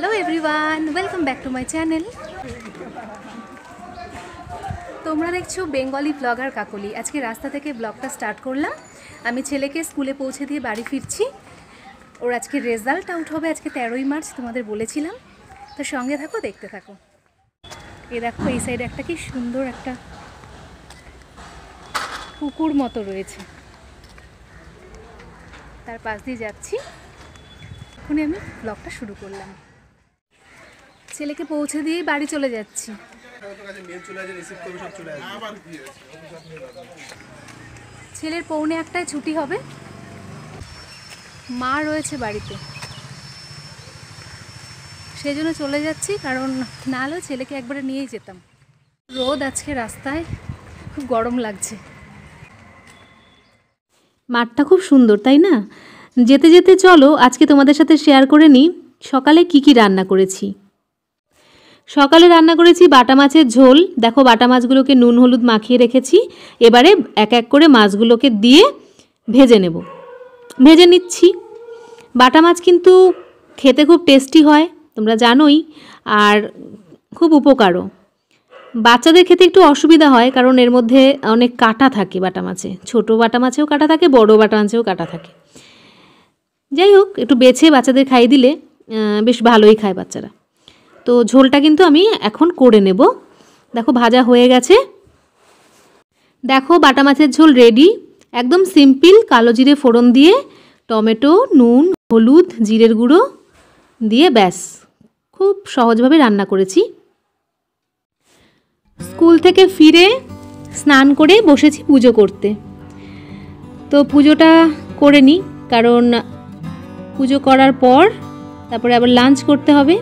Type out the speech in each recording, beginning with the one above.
Hello everyone welcome back to my channel তোমরা দেখছ Bengali blogger কাকলি। আজকে রাস্তা থেকে ব্লগটা স্টার্ট করলাম। আমি ছেলেকে স্কুলে পৌঁছে দিয়ে বাড়ি ফিরছি। ওর আজকে রেজাল্ট আউট হবে আজকে তেরোই মার্চ, তোমাদের বলেছিলাম। তো সঙ্গে থাকো, দেখতে থাকো। এ দেখো, এই সাইডে একটা কি সুন্দর একটা পুকুর মতো রয়েছে। তার পাশ দিয়ে যাচ্ছি। এখনই আমি ব্লগটা শুরু করলাম। ছেলেকে পৌঁছে দিয়ে বাড়ি চলে যাচ্ছি। ছেলের পৌনে একটায় ছুটি হবে। মা রয়েছে বাড়িতে। সেই জন্য চলে যাচ্ছি, কারণ না হলেও ছেলেকে একবারে নিয়েই যেতাম। রোদ আজকে রাস্তায়, খুব গরম লাগছে। মাঠটা খুব সুন্দর, তাই না? যেতে যেতে চলো, আজকে তোমাদের সাথে শেয়ার করে নিই, সকালে কি কি রান্না করেছি। সকালে রান্না করেছি বাটা মাছের ঝোল। দেখো বাটা মাছগুলোকে নুন, হলুদ মাখিয়ে রেখেছি। এবারে এক এক করে মাছগুলোকে দিয়ে ভেজে নেব। ভেজে নিচ্ছি। বাটা মাছ কিন্তু খেতে খুব টেস্টি হয়, তোমরা জানোই, আর খুব উপকারও। বাচ্চাদের খেতে একটু অসুবিধা হয়, কারণ এর মধ্যে অনেক কাটা থাকে বাটা মাছে। ছোট বাটা মাছেও কাটা থাকে, বড় বাটা মাছেও কাটা থাকে। যাই হোক, একটু বেছে বাচ্চাদের খাইয়ে দিলে বেশ ভালোই খায় বাচ্চারা। তো ঝোলটা কিন্তু আমি এখন করে নেব। দেখো, ভাজা হয়ে গেছে। দেখো, বাটা মাছের ঝোল রেডি একদম সিম্পল কালো জিরে ফোড়ন দিয়ে টমেটো, নুন, হলুদ, জিরের গুঁড়ো দিয়ে ব্যাস। খুব সহজভাবে রান্না করেছি। স্কুল থেকে ফিরে স্নান করে বসেছি পুজো করতে। তো পুজোটা করে নিই, কারণ পুজো করার পর তারপরে আবার লাঞ্চ করতে হবে।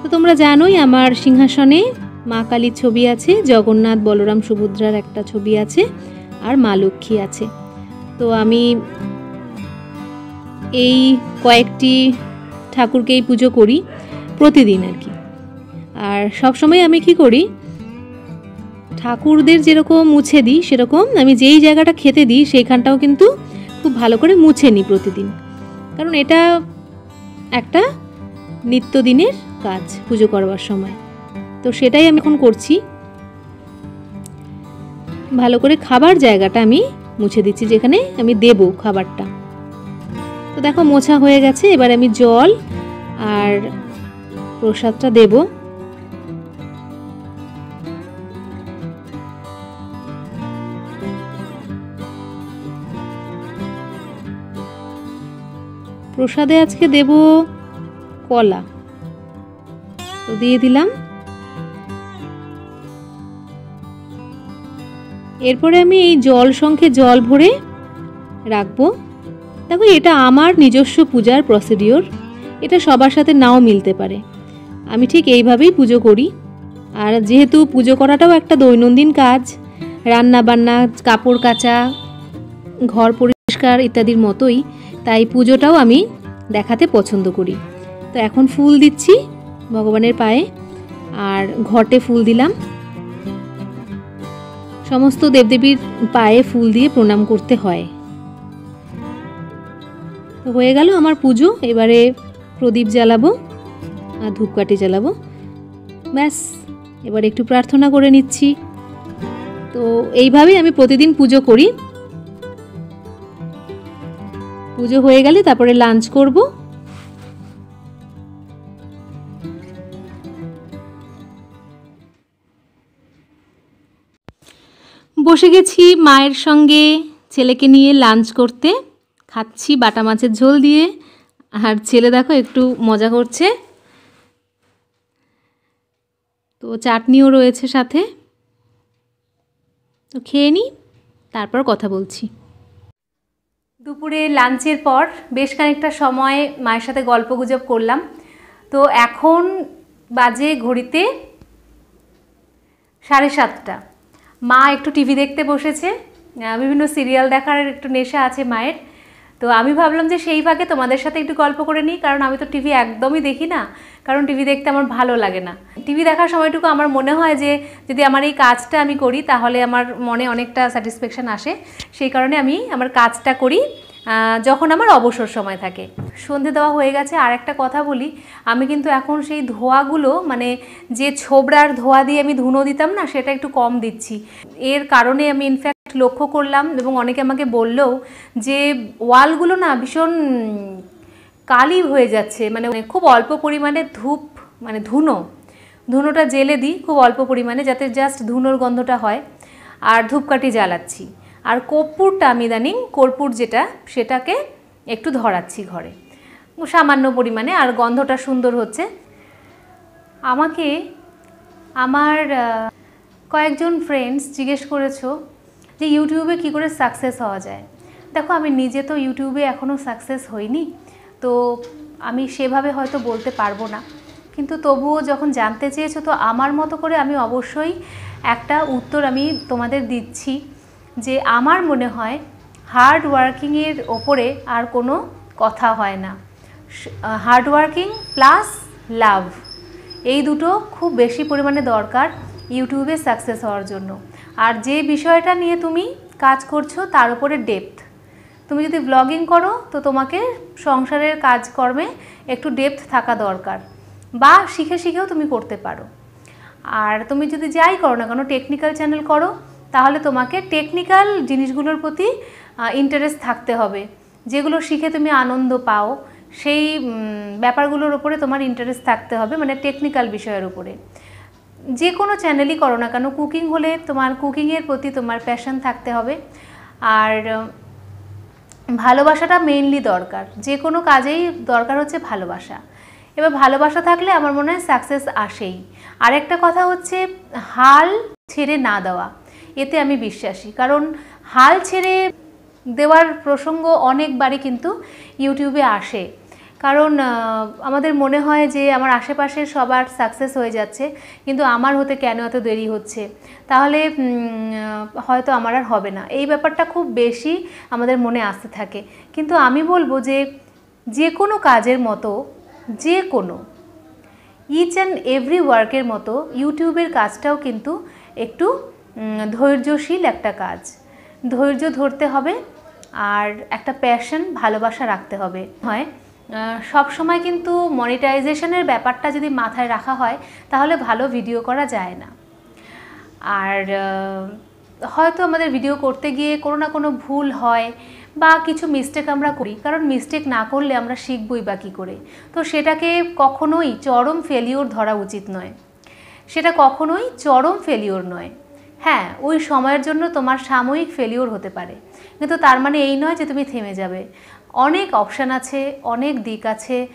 তো তোমরা জানোই আমার সিংহাসনে মা কালীর ছবি আছে, জগন্নাথ, বলরাম, সুভদ্রার একটা ছবি আছে আর মা লক্ষ্মী আছে। তো আমি এই কয়েকটি ঠাকুরকেই পুজো করি প্রতিদিন আর কি। আর সবসময় আমি কি করি, ঠাকুরদের যেরকম মুছে দিই সেরকম আমি যেই জায়গাটা খেতে দিই সেইখানটাও কিন্তু খুব ভালো করে মুছে নিই প্রতিদিন। কারণ এটা একটা নিত্যদিনের কাজ, পুজো করবার সময়। তো সেটাই আমি এখন করছি। ভালো করে খাবার জায়গাটা আমি মুছে দিচ্ছি, যেখানে আমি দেব খাবারটা। তো দেখো, মোছা হয়ে গেছে। এবার আমি জল আর প্রসাদটা দেব। প্রসাদে আজকে দেব কলা। তো দিয়ে দিলাম। এরপরে আমি এই জল সংখ্যে জল ভরে রাখব। দেখো, এটা আমার নিজস্ব পূজার প্রসিডিওর এটা সবার সাথে নাও মিলতে পারে। আমি ঠিক এইভাবেই পুজো করি। আর যেহেতু পুজো করাটাও একটা দৈনন্দিন কাজ রান্না বান্না কাপড় কাচা, ঘর পরিষ্কার ইত্যাদির মতোই, তাই পুজোটাও আমি দেখাতে পছন্দ করি। তো এখন ফুল দিচ্ছি। ভগবানের পায়ে আর ঘটে ফুল দিলাম। সমস্ত দেবদেবীর পায়ে ফুল দিয়ে প্রণাম করতে হয়। তো হয়ে গেল আমার পুজো, এবারে প্রদীপ জ্বালাবো আর ধূপকাঠি জ্বালাবো। ব্যাস, এবার একটু প্রার্থনা করে নিচ্ছি। তো এইভাবেই আমি প্রতিদিন পুজো করি। পুজো হয়ে গেলে তারপরে লাঞ্চ করব। বসে গেছি মায়ের সঙ্গে ছেলেকে নিয়ে লাঞ্চ করতে। খাচ্ছি বাটা মাছের ঝোল দিয়ে। আর ছেলে দেখো একটু মজা করছে। তো চাটনিও রয়েছে সাথে। তো খেয়ে নিই তারপর কথা বলছি। দুপুরে লাঞ্চের পর বেশ খানিকটা সময় মায়ের সাথে গল্প গুজব করলাম। তো এখন বাজে ঘড়িতে সাড়ে সাতটা। মা একটু টিভি দেখতে বসেছে বিভিন্ন সিরিয়াল দেখার একটু নেশা আছে মায়ের। তো আমি ভাবলাম যে সেই ভাগে তোমাদের সাথে একটু গল্প করে নিই, কারণ আমি তো টিভি একদমই দেখি না, কারণ টিভি দেখতে আমার ভালো লাগে না। টিভি দেখার সময়টুকু আমার মনে হয় যে, যদি আমার এই কাজটা আমি করি, তাহলে আমার মনে অনেকটা স্যাটিসফ্যাকশান আসে। সেই কারণে আমি আমার কাজটা করি। যখন আমার অবসর সময় থাকে। সন্ধে দেওয়া হয়ে গেছে, আর একটা কথা বলি, আমি কিন্তু এখন সেই ধোয়াগুলো মানে যে ছোবড়ার ধোয়া দিয়ে আমি ধুনো দিতাম না, সেটা একটু কম দিচ্ছি। এর কারণে আমি ইনফ্যাক্ট লক্ষ্য করলাম এবং অনেকে আমাকে বললেও যে ওয়ালগুলো না ভীষণ কালি হয়ে যাচ্ছে মানে খুব অল্প পরিমাণে ধূপ মানে ধুনো, ধুনোটা জেলে দিই, খুব অল্প পরিমাণে যাতে জাস্ট ধুনোর গন্ধটা হয়, আর ধূপকাঠি জ্বালাচ্ছি। আর কর্পূরটা আমি ইদানিং, কর্পূর যেটা, সেটাকে একটু ধরাচ্ছি ঘরে। সামান্য পরিমাণে, আর গন্ধটা সুন্দর হচ্ছে। আমাকে আমার কয়েকজন ফ্রেন্ডস জিজ্ঞেস করেছ যে ইউটিউবে কি করে সাকসেস হওয়া যায়। দেখো, আমি নিজে তো ইউটিউবে এখনও সাকসেস হইনি, তো আমি সেভাবে হয়তো বলতে পারব না। কিন্তু তবুও যখন জানতে চেয়েছো, তো আমার মতো করে আমি অবশ্যই একটা উত্তর আমি তোমাদের দিচ্ছি। যে আমার মনে হয় হার্ড ওয়ার্কিংয়ের ওপরে আর কোনো কথা হয় না। হার্ড ওয়ার্কিং প্লাস লাভ এই দুটো খুব বেশি পরিমাণে দরকার ইউটিউবে সাকসেস হওয়ার জন্য। আর যে বিষয়টা নিয়ে তুমি কাজ করছ তার উপরে ডেপথ তুমি যদি ব্লগিং করো তো তোমাকে সংসারের কাজকর্মে একটু ডেপথ থাকা দরকার বা শিখে শিখেও তুমি করতে পারো। আর তুমি যদি যাই করো না কেন টেকনিক্যাল চ্যানেল করো তাহলে তোমাকে টেকনিক্যাল জিনিসগুলোর প্রতি ইন্টারেস্ট থাকতে হবে। যেগুলো শিখে তুমি আনন্দ পাও, সেই ব্যাপারগুলোর ওপরে তোমার ইন্টারেস্ট থাকতে হবে মানে টেকনিক্যাল বিষয়ের উপরে। যে কোনো চ্যানেলই করো না কেন কুকিং হলে তোমার কুকিংয়ের প্রতি তোমার প্যাশন থাকতে হবে। আর ভালোবাসাটা মেইনলি দরকার। যে কোনো কাজেই দরকার হচ্ছে ভালোবাসা। এবার ভালোবাসা থাকলে আমার মনে হয় সাকসেস আসেই। আরেকটা কথা হচ্ছে, হাল ছেড়ে না দেওয়া। এতে আমি বিশ্বাসী। কারণ হাল ছেড়ে দেওয়ার প্রসঙ্গ অনেকবারই কিন্তু ইউটিউবে আসে। কারণ আমাদের মনে হয় যে আমার আশেপাশে সবার সাকসেস হয়ে যাচ্ছে, কিন্তু আমার হতে কেন এত দেরি হচ্ছে? তাহলে হয়তো আমার আর হবে না। এই ব্যাপারটা খুব বেশি আমাদের মনে আসতে থাকে। কিন্তু আমি বলব যে যে কোনো কাজের মতো যে কোনো ইচ অ্যান্ড এভরি ওয়ার্কের মতো, ইউটিউবের কাজটাও কিন্তু একটু ধৈর্যশীল একটা কাজ। ধৈর্য ধরতে হবে আর একটা প্যাশন ভালোবাসা রাখতে হবে। হয় সব সময় কিন্তু মনিটাইজেশনের ব্যাপারটা যদি মাথায় রাখা হয়, তাহলে ভালো ভিডিও করা যায় না। আর হয়তো আমাদের ভিডিও করতে গিয়ে কোনো না কোনো ভুল হয় বা কিছু মিস্টেক আমরা করি, কারণ মিস্টেক না করলে আমরা শিখবই বা কী করে? তো সেটাকে কখনোই চরম ফেলিওর ধরা উচিত নয়। সেটা কখনোই চরম ফেলিওর নয়। হ্যাঁ ওই সময়ের জন্য তোমার সাময়িক ফেলিওর হতে পারে। কিন্তু তার মানে এই নয় যে তুমি থেমে যাবে। অনেক অপশান আছে, অনেক দিক আছে।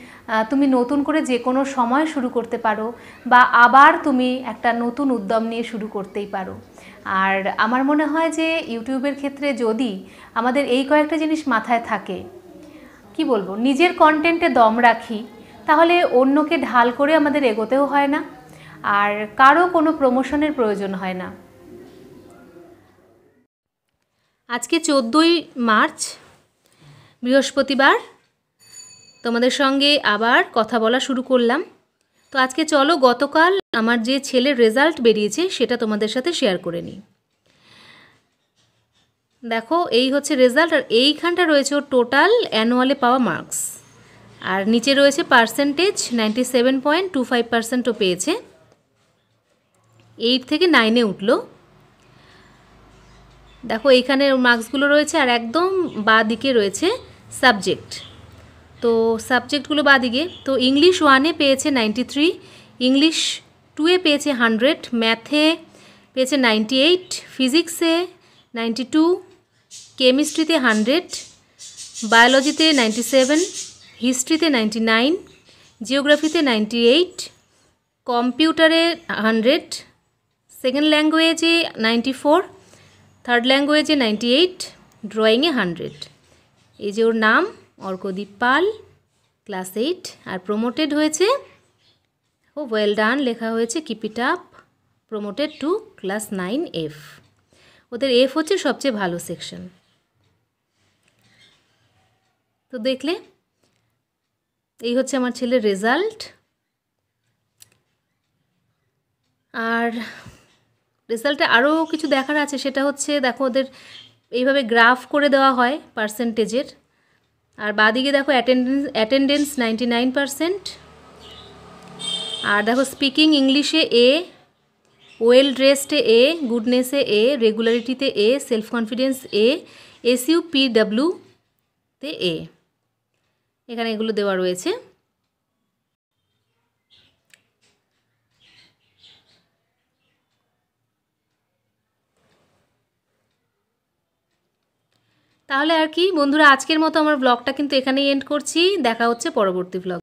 তুমি নতুন করে যে কোনো সময় শুরু করতে পারো বা আবার তুমি একটা নতুন উদ্যম নিয়ে শুরু করতেই পারো। আর আমার মনে হয় যে ইউটিউবের ক্ষেত্রে যদি আমাদের এই কয়েকটা জিনিস মাথায় থাকে, কি বলব, নিজের কন্টেন্টে দম রাখি, তাহলে অন্যকে ঢাল করে আমাদের এগোতেও হয় না। আর কারও কোনো প্রমোশনের প্রয়োজন হয় না। আজকে চোদ্দোই মার্চ, বৃহস্পতিবার। তোমাদের সঙ্গে আবার কথা বলা শুরু করলাম। তো আজকে চলো গতকাল আমার যে ছেলের রেজাল্ট বেরিয়েছে সেটা তোমাদের সাথে শেয়ার করে নিই। দেখো, এই হচ্ছে রেজাল্ট আর এইখানটা রয়েছে ওর টোটাল অ্যানুয়ালে পাওয়া মার্কস আর নিচে রয়েছে percentage ninety seven point two five পার্সেন্টও পেয়েছে। এইট থেকে নাইনে উঠল। দেখো এইখানে মার্কসগুলো রয়েছে আর একদম বাঁ দিকে রয়েছে সাবজেক্ট। তো সাবজেক্টগুলো বাঁ দিকে তো ইংলিশ ওয়ানে পেয়েছে নাইনটি থ্রি, ইংলিশ টুয়ে পেয়েছে হান্ড্রেড, ম্যাথে পেয়েছে নাইনটি এইট, ফিজিক্সে নাইনটি টু, কেমিস্ট্রিতে হান্ড্রেড, বায়োলজিতে নাইনটি সেভেন, হিস্ট্রিতে নাইনটি নাইন, জিওগ্রাফিতে নাইনটি এইট, কম্পিউটারে হান্ড্রেড, সেকেন্ড ল্যাঙ্গুয়েজে নাইনটি ফোর থার্ড ল্যাঙ্গুয়েজে নাইনটি এইট ড্রয়িংয়ে হান্ড্রেড এই যে ওর নাম, অর্কদীপ পাল ক্লাস এইট আর প্রমোটেড হয়েছে, ও ওয়েল ডান লেখা হয়েছে keep it up promoted to class nine F ওদের এফ হচ্ছে সবচেয়ে ভালো সেকশন তো দেখলে, এই হচ্ছে আমার ছেলের রেজাল্ট আর রেজাল্টে আরও কিছু দেখার আছে, সেটা হচ্ছে দেখো ওদের এইভাবে গ্রাফ করে দেওয়া হয় পার্সেন্টেজের। আর বাদিকে দেখো attendance attendance ninety nine percent. আর দেখো স্পিকিং ইংলিশে এ, ওয়েল ড্রেসডে এ, গুডনেসে A, রেগুলারিটিতে A self confidence A, S U P তে এ। এখানে এগুলো দেওয়া রয়েছে। তাহলে আর কি, বন্ধুরা আজকের মতো আমার ব্লগটা কিন্তু এখানেই এন্ড করছি। দেখা হচ্ছে পরবর্তী ব্লগ